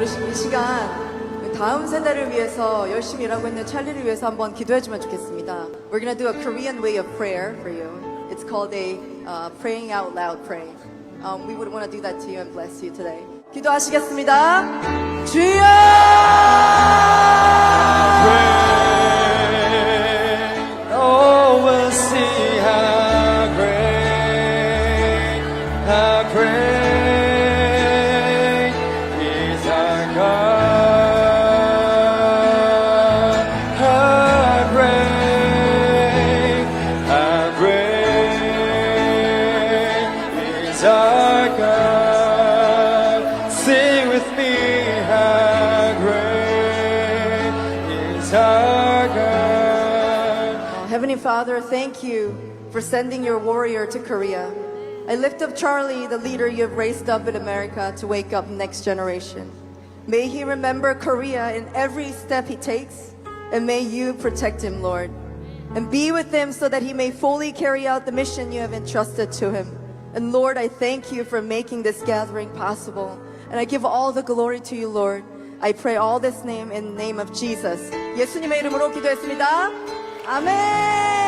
우리 시- 이 시간 다음 세대를 위해서 열심히 일하고 있는 찰리를 위해서 한번 기도해주면 좋겠습니다. We're gonna do a Korean way of prayer for you. It's called a uh, praying out loud pray. Um, we would want to do that to you and bless you today. 기도하시겠습니다. 주여! Oh, great God. With me, how great is our God. Heavenly Father, thank you for sending your warrior to Korea. I lift up Charlie, the leader you have raised up in America to wake up next generation. May he remember Korea in every step he takes, and may you protect him, Lord. And be with him so that he may fully carry out the mission you have entrusted to him. And Lord, I thank you for making this gathering possible. And I give all the glory to you, Lord. I pray all this name in the name of Jesus. 예수님의 이름으로 기도했습니다. 아멘.